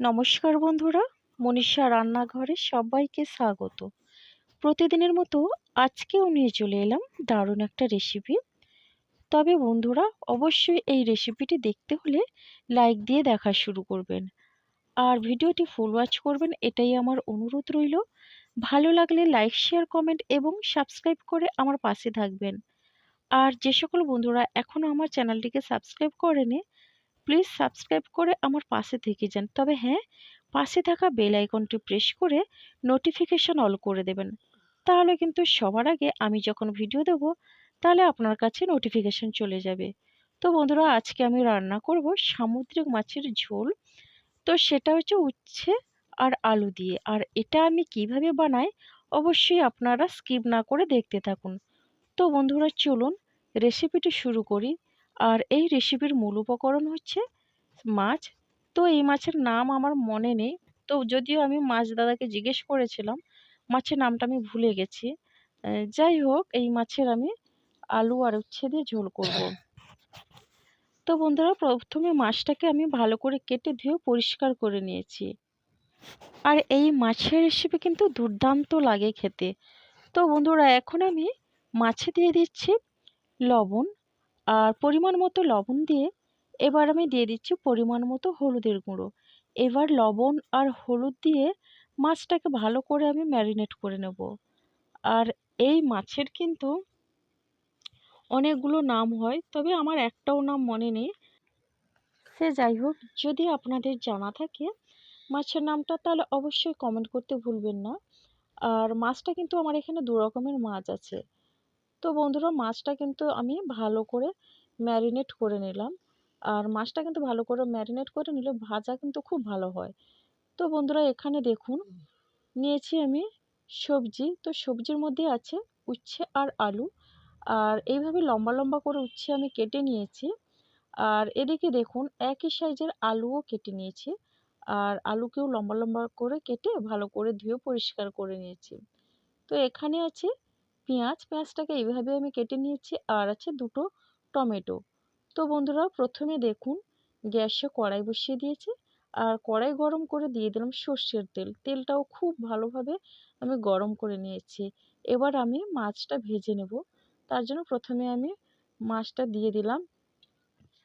নমস্কার বন্ধুরা, মনীষা রান্নাঘরে সবাইকে স্বাগত। প্রতিদিনের মতো আজকেও নিয়ে চলে এলাম দারুণ একটা রেসিপি তবে বন্ধুরা, অবশ্যই এই রেসিপিটি দেখতে হলে লাইক দিয়ে দেখা শুরু করবেন। আর ভিডিওটি ফুল ওয়াচ করবেন, এটাই আমার অনুরোধ রইল। ভালো লাগলে লাইক শেয়ার কমেন্ট এবং সাবস্ক্রাইব করে আমার পাশে থাকবেন। আর যে সকল বন্ধুরা এখনও আমার চ্যানেলটিকে সাবস্ক্রাইব করেনি প্লিজ সাবস্ক্রাইব করে আমার পাশে থেকে যান। তবে হ্যাঁ পাশে থাকা বেল আইকনটি প্রেস করে নোটিফিকেশন অল করে দেবেন। তাহলে কিন্তু সবার আগে আমি যখন ভিডিও দেব, তাহলে আপনার কাছে নোটিফিকেশন চলে যাবে। তো বন্ধুরা, আজকে আমি রান্না করব সামুদ্রিক মাছের ঝোল। তো সেটা হচ্ছে উচ্ছে আর আলু দিয়ে। আর এটা আমি কীভাবে বানাই, অবশ্যই আপনারা স্কিপ না করে দেখতে থাকুন। তো বন্ধুরা, চলুন রেসিপিটি শুরু করি। আর এই রেসিপির মূল উপকরণ হচ্ছে মাছ। তো এই মাছের নাম আমার মনে নেই। তো যদিও আমি মাছ দাদাকে জিজ্ঞেস করেছিলাম, মাছের নামটা আমি ভুলে গেছি। যাই হোক, এই মাছের আমি আলু আর উচ্ছে দিয়ে ঝোল করব। তো বন্ধুরা, প্রথমে মাছটাকে আমি ভালো করে কেটে ধুয়ে পরিষ্কার করে নিয়েছি। আর এই মাছের রেসিপি কিন্তু দুর্দান্ত লাগে খেতে। তো বন্ধুরা, এখন আমি মাছে দিয়ে দিচ্ছি লবণ আর পরিমাণ মতো লবণ দিয়ে এবার আমি দিয়ে দিচ্ছি পরিমাণ মতো হলুদের গুঁড়ো। এবার লবণ আর হলুদ দিয়ে মাছটাকে ভালো করে আমি ম্যারিনেট করে নেব। আর এই মাছের কিন্তু অনেকগুলো নাম হয়, তবে আমার একটাও নাম মনে নেই। সে যাই হোক, যদি আপনাদের জানা থাকে মাছের নামটা, তাহলে অবশ্যই কমেন্ট করতে ভুলবেন না। আর মাছটা কিন্তু আমার এখানে দু রকমের মাছ আছে। তো বন্ধুরা মাছটা কিন্তু আমি ভালো করে ম্যারিনেট করে নিলাম। আর মাছটা কিন্তু ভালো করে ম্যারিনেট করে নিলে ভাজা কিন্তু খুব ভালো হয়। তো বন্ধুরা এখানে দেখুন নিয়েছি আমি সবজি। তো সবজির মধ্যে আছে উচ্ছে আর আলু। আর এইভাবে লম্বা লম্বা করে উচ্ছে আমি কেটে নিয়েছি। আর এদিকে দেখুন একই সাইজের আলুও কেটে নিয়েছি। আর আলুকেও লম্বা লম্বা করে কেটে ভালো করে ধুয়ে পরিষ্কার করে নিয়েছি। তো এখানে আছে পেঁয়াজ পেঁয়াজটাকে এইভাবে আমি কেটে নিয়েছি আর আছে দুটো টমেটো। তো বন্ধুরা, প্রথমে দেখুন, গ্যাসে কড়াই বসিয়ে দিয়েছি আর কড়াই গরম করে দিয়ে দিলাম সর্ষের তেল। তেলটাও খুব ভালোভাবে আমি গরম করে নিয়েছি। এবার আমি মাছটা ভেজে নেব। তার জন্য প্রথমে আমি মাছটা দিয়ে দিলাম।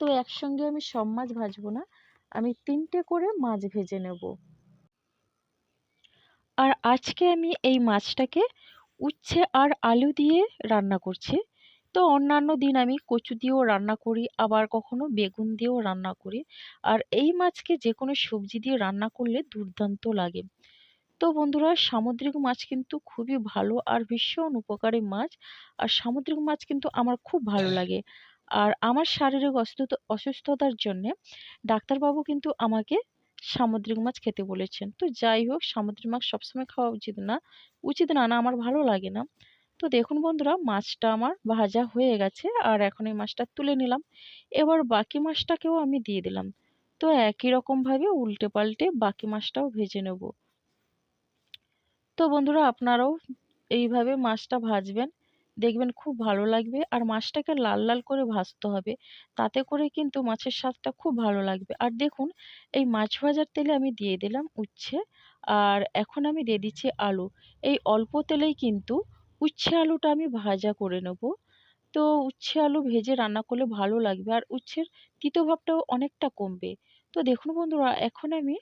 তো একসঙ্গে আমি সব মাছ ভাজবো না, আমি তিনটে করে মাছ ভেজে নেব। আর আজকে আমি এই মাছটাকে উচ্ছে আর আলু দিয়ে রান্না করছি। তো অন্যান্য দিন আমি কচু দিয়েও রান্না করি, আবার কখনো বেগুন দিয়েও রান্না করি। আর এই মাছকে যে কোনো সবজি দিয়ে রান্না করলে দুর্দান্ত লাগে। তো বন্ধুরা, সামুদ্রিক মাছ কিন্তু খুবই ভালো আর ভীষণ উপকারী মাছ। আর সামুদ্রিক মাছ কিন্তু আমার খুব ভালো লাগে। আর আমার শারীরিক অসুস্থতার জন্যে ডাক্তারবাবু কিন্তু আমাকে সামুদ্রিক মাছ খেতে বলেছেন। তো যাই হোক, সামুদ্রিক মাছ সবসময় খাওয়া উচিত না। উচিত না না আমার ভালো লাগে না। তো দেখুন বন্ধুরা, মাছটা আমার ভাজা হয়ে গেছে আর এখন এই মাছটা তুলে নিলাম। এবার বাকি মাছটাকেও আমি দিয়ে দিলাম। তো একই রকমভাবে উল্টে পাল্টে বাকি মাছটাও ভেজে নেব। তো বন্ধুরা, আপনারাও এইভাবে মাছটা ভাজবেন। দেখবেন খুব ভালো লাগবে। আর মাছটাকে লাল লাল করে ভাজতে হবে। তাতে করে কিন্তু মাছের স্বাদটা খুব ভালো লাগবে। আর দেখুন, এই মাছ ভাজার তেলে আমি দিয়ে দিলাম উচ্ছে। আর এখন আমি দিয়ে দিচ্ছি আলু। এই অল্প তেলেই কিন্তু উচ্ছে আলুটা আমি ভাজা করে নেব। তো উচ্ছে আলু ভেজে রান্না করলে ভালো লাগবে। আর উচ্ছের তিতো ভাবটাও অনেকটা কমবে। তো দেখুন বন্ধুরা, এখন আমি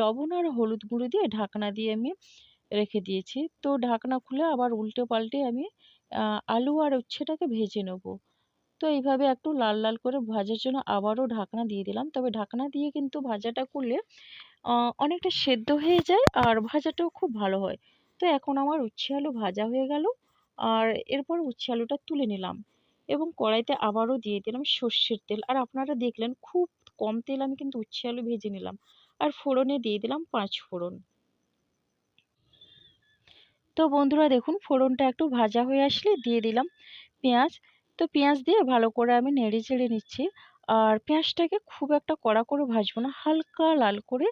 লবণ আর হলুদ গুঁড়ো দিয়ে ঢাকনা দিয়ে আমি রেখে দিয়েছি। তো ঢাকনা খুলে আবার উল্টে পাল্টে আমি আলু আর উচ্ছেটাকে ভেজে নেব। তো এইভাবে একটু লাল লাল করে ভাজার জন্য আবারও ঢাকনা দিয়ে দিলাম। তবে ঢাকনা দিয়ে কিন্তু ভাজাটা করলে অনেকটা সেদ্ধ হয়ে যায় আর ভাজাটাও খুব ভালো হয়। তো এখন আমার উচ্ছে আলু ভাজা হয়ে গেল আর এরপর উচ্ছে আলুটা তুলে নিলাম এবং কড়াইতে আবারও দিয়ে দিলাম সর্ষের তেল। আর আপনারা দেখলেন খুব কম তেল আমি কিন্তু উচ্ছে আলু ভেজে নিলাম। আর ফোড়নে দিয়ে দিলাম পাঁচ ফোড়ন। তো বন্ধুরা দেখুন, ফোড়নটা একটু ভাজা হয়ে আসলে দিয়ে দিলাম পেঁয়াজ। তো পেঁয়াজ দিয়ে ভালো করে আমি নেড়ে চেড়ে নিচ্ছি। আর পেঁয়াজটাকে খুব একটা কড়া করে ভাজবো না, হালকা লাল করে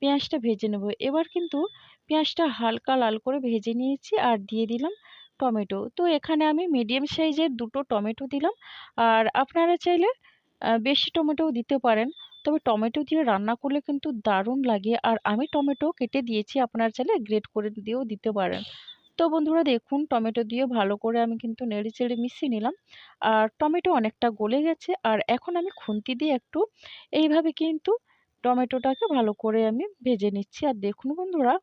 পেঁয়াজটা ভেজে নেব। এবার কিন্তু পেঁয়াজটা হালকা লাল করে ভেজে নিয়েছি আর দিয়ে দিলাম টমেটো। তো এখানে আমি মিডিয়াম সাইজের দুটো টমেটো দিলাম। আর আপনারা চাইলে বেশি টমেটোও দিতে পারেন। তবে টমেটো দিয়ে রান্না করলে কিন্তু দারুণ লাগে। আর আমি টমেটো কেটে দিয়েছি আপনারা চাইলে গ্রেট করে দিয়েও দিতে পারেন। তো বন্ধুরা দেখুন, টমেটো দিয়ে ভালো করে আমি কিন্তু নেড়ে চেড়ে মিশিয়ে নিলাম। আর টমেটো অনেকটা গলে গেছে। আর এখন আমি খুন্তি দিয়ে একটু এইভাবে কিন্তু টমেটোটাকে ভালো করে আমি ভেজে নিচ্ছি। আর দেখুন বন্ধুরা,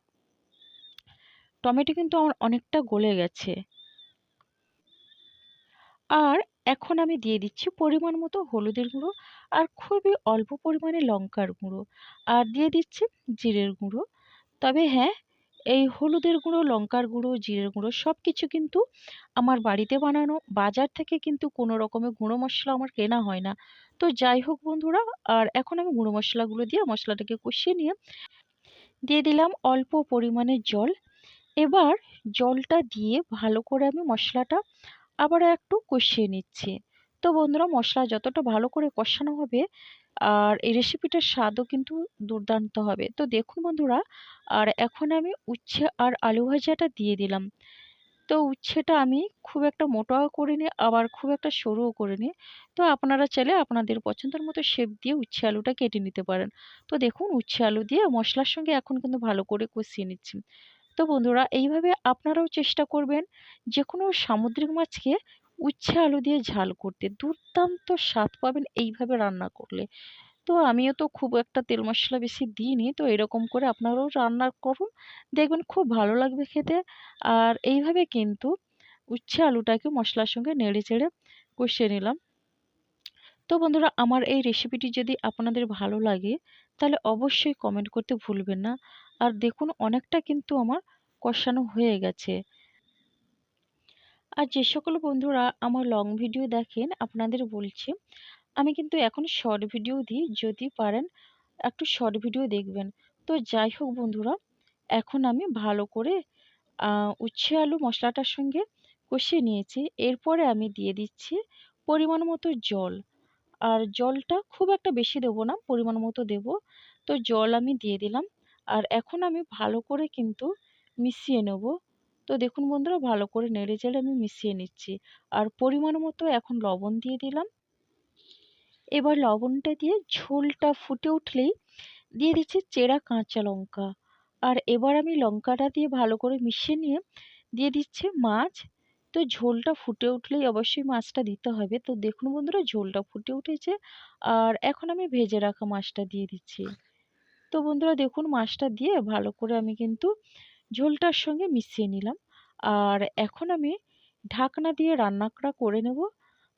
টমেটো কিন্তু আমার অনেকটা গলে গেছে। আর এখন আমি দিয়ে দিচ্ছি পরিমাণ মতো হলুদের গুঁড়ো আর খুবই অল্প পরিমাণে লঙ্কার গুঁড়ো। আর দিয়ে দিচ্ছি জিরের গুঁড়ো। তবে হ্যাঁ এই হলুদের গুঁড়ো, লঙ্কার গুঁড়ো, জিরের গুঁড়ো সব কিছু কিন্তু আমার বাড়িতে বানানো। বাজার থেকে কিন্তু কোনো রকমের গুঁড়ো মশলা আমার কেনা হয় না। তো যাই হোক বন্ধুরা, আর এখন আমি গুঁড়ো মশলাগুলো দিয়ে মশলাটাকে কষিয়ে নিয়ে দিয়ে দিলাম অল্প পরিমাণে জল। এবার জলটা দিয়ে ভালো করে আমি মশলাটা আবারও একটু কষিয়ে নিচ্ছি। তো বন্ধুরা, মশলা যতটা ভালো করে কষানো হবে, আর এই রেসিপিটার স্বাদও কিন্তু দুর্দান্ত হবে। তো দেখুন বন্ধুরা, আর এখন আমি উচ্ছে আর আলু ভাজাটা দিয়ে দিলাম। তো উচ্ছেটা আমি খুব একটা মোটাও করে করিনি, আবার খুব একটা সরুও করিনি। তো আপনারা চাইলে আপনাদের পছন্দের মতো শেপ দিয়ে উচ্ছে আলুটা কেটে নিতে পারেন। তো দেখুন, উচ্ছে আলু দিয়ে মশলার সঙ্গে এখন কিন্তু ভালো করে কষিয়ে নিচ্ছি। তো বন্ধুরা, এইভাবে আপনারাও চেষ্টা করবেন যে কোনো সামুদ্রিক মাছকে উচ্ছে আলু দিয়ে ঝাল করতে। দুর্দান্ত স্বাদ পাবেন এইভাবে রান্না করলে। তো আমিও তো খুব একটা তেল মশলা বেশি দিইনি, তো এরকম করে আপনারাও রান্না করুন। দেখবেন খুব ভালো লাগবে খেতে। আর এইভাবে কিন্তু উচ্ছে আলুটাকে মশলার সঙ্গে নেড়ে চেড়ে কষিয়ে নিলাম। তো বন্ধুরা, আমার এই রেসিপিটি যদি আপনাদের ভালো লাগে, তাহলে অবশ্যই কমেন্ট করতে ভুলবেন না। আর দেখুন, অনেকটা কিন্তু আমার কষানো হয়ে গেছে। আর যে সকল বন্ধুরা আমার লং ভিডিও দেখেন, আপনাদের বলছি, আমি কিন্তু এখন শর্ট ভিডিও দিই। যদি পারেন, একটু শর্ট ভিডিও দেখবেন। তো যাই হোক বন্ধুরা, এখন আমি ভালো করে উচ্ছে আলু মশলাটার সঙ্গে কষিয়ে নিয়েছি। এরপরে আমি দিয়ে দিচ্ছি পরিমাণ মতো জল। আর জলটা খুব একটা বেশি দেবো না, পরিমাণ মতো দেবো। তো জল আমি দিয়ে দিলাম। আর এখন আমি ভালো করে কিন্তু মিশিয়ে নেব। তো দেখুন বন্ধুরা, ভালো করে নেড়ে চেড়ে আমি মিশিয়ে নিচ্ছি। আর পরিমাণ মতো এখন লবণ দিয়ে দিলাম। এবার লবণটা দিয়ে ঝোলটা ফুটে উঠলেই দিয়ে দিচ্ছি চেরা কাঁচা লঙ্কা। আর এবার আমি লঙ্কাটা দিয়ে ভালো করে মিশিয়ে নিয়ে দিয়ে দিচ্ছে মাছ তো ঝোলটা ফুটে উঠলেই অবশ্যই মাছটা দিতে হবে। তো দেখুন বন্ধুরা, ঝোলটা ফুটে উঠেছে। আর এখন আমি ভেজে রাখা মাছটা দিয়ে দিচ্ছি। তো বন্ধুরা, দেখুন মাছটা দিয়ে ভালো করে আমি কিন্তু ঝোলটার সঙ্গে মিশিয়ে নিলাম। আর এখন আমি ঢাকনা দিয়ে রান্নাটা করে নেব।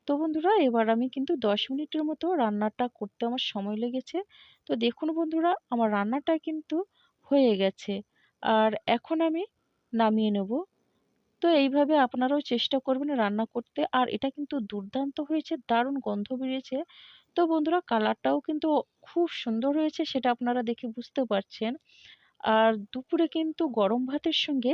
তো বন্ধুরা, এবার আমি কিন্তু দশ মিনিটের মতো রান্নাটা করতে আমার সময় লেগেছে। তো দেখুন বন্ধুরা, আমার রান্নাটা কিন্তু হয়ে গেছে। আর এখন আমি নামিয়ে নেব। তো এইভাবে আপনারাও চেষ্টা করবেন রান্না করতে। আর এটা কিন্তু দুর্দান্ত হয়েছে, দারুণ গন্ধ বেরিয়েছে। তো বন্ধুরা কালারটাও কিন্তু খুব সুন্দর হয়েছে সেটা আপনারা দেখে বুঝতে পারছেন। আর দুপুরে কিন্তু গরম ভাতের সঙ্গে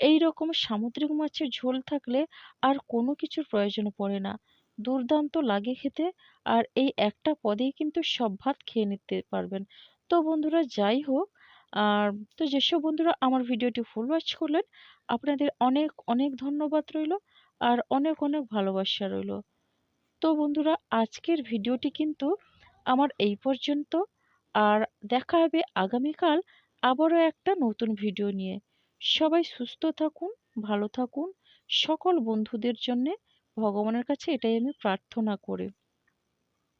এই রকম সামুদ্রিক মাছের ঝোল থাকলে আর কোনো কিছুর প্রয়োজন পড়ে না। দুর্দান্ত লাগে খেতে। আর এই একটা পদেই কিন্তু সব ভাত খেয়ে নিতে পারবেন। তো বন্ধুরা যাই হোক আর তো যেসব বন্ধুরা আমার ভিডিওটি ফুল ওয়াচ করলেন, আপনাদের অনেক অনেক ধন্যবাদ রইল আর অনেক অনেক ভালোবাসা রইল। তো বন্ধুরা, আজকের ভিডিওটি কিন্তু আমার এই পর্যন্ত আর দেখা হবে আগামীকাল আবারও একটা নতুন ভিডিও নিয়ে। সবাই সুস্থ থাকুন, ভালো থাকুন, সকল বন্ধুদের জন্যে ভগবানের কাছে এটাই আমি প্রার্থনা করি।